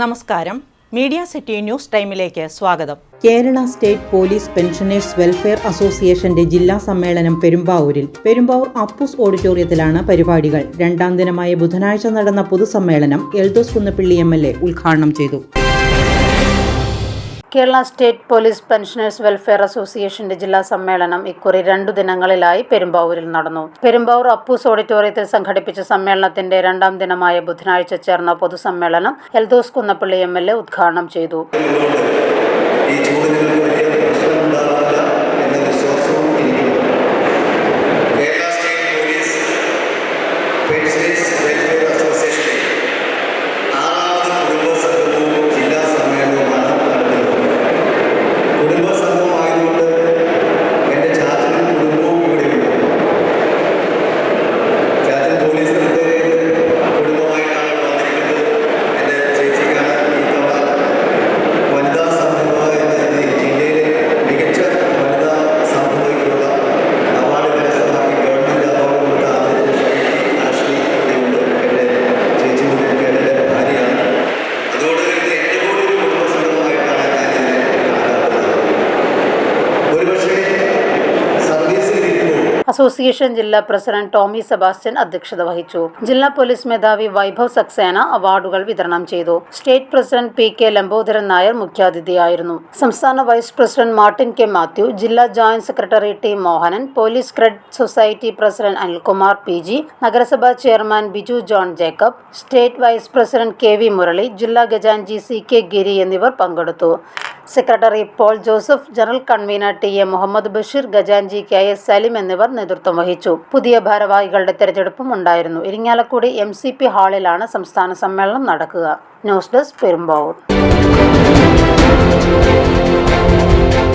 നമസ്കാരം. Media city news ടൈമിലേക്ക് സ്വാഗതം. Kerala state police pensioners welfare അസോസിയേഷന്റെ ജില്ലാ സമ്മേളനം പെരുമ്പാവൂരിൽ. പെരുമ്പാവൂർ അപ്പൂസ് ഓഡിറ്റോറിയത്തിലാണ് പരിപാടികൾ. രണ്ടാം ദിനമായ ബുധനാഴ്ച നടന്ന പൊതുസമ്മേളനം എൽദോസ് കുന്നപ്പിള്ളി എം ഉദ്ഘാടനം ചെയ്തു. Kerala state police pensioners welfare അസോസിയേഷന്റെ ജില്ലാ സമ്മേളനം ഇക്കുറി രണ്ടു ദിനങ്ങളിലായി പെരുമ്പാവൂരിൽ നടന്നു. പെരുമ്പാവൂർ അപ്പൂസ് ഓഡിറ്റോറിയത്തിൽ സംഘടിപ്പിച്ച സമ്മേളനത്തിന്റെ രണ്ടാം ദിനമായ ബുധനാഴ്ച ചേർന്ന പൊതുസമ്മേളനം Eldhose Kunnappilly M L A ഉദ്ഘാടനം ചെയ്തു. ഈ ചൂടിന് അസോസിയേഷൻ ജില്ലാ പ്രസിഡന്റ് ടോമി സെബാസ്റ്റ്യൻ അധ്യക്ഷത വഹിച്ചു. ജില്ലാ പോലീസ് മേധാവി വൈഭവ് സക്സേന അവാർഡുകൾ വിതരണം ചെയ്തു. State president P K Lambodaran Nair മുഖ്യാതിഥിയായിരുന്നു. സംസ്ഥാന vice president Martin K Mathew ജില്ലാ joint secretary T Mohanan police credit society president Anilkumar P G നഗരസഭാ chairman Biju John Jacob state vice president K V Murali ജില്ലാ ഖജാൻജി C K Giri എന്നിവർ പങ്കെടുത്തു. Secretary Paul Joseph general convener T A Muhammad Basheer ഗജാൻജി K S Salim എന്നിവർ നേതൃത്വം വഹിച്ചു. പുതിയ ഭാരവാഹികളുടെ തെരഞ്ഞെടുപ്പും ഉണ്ടായിരുന്നു. ഇരിങ്ങാലക്കുടി എം സി പി ഹാളിലാണ് സംസ്ഥാന സമ്മേളനം നടക്കുക. News desk Perumbavoor.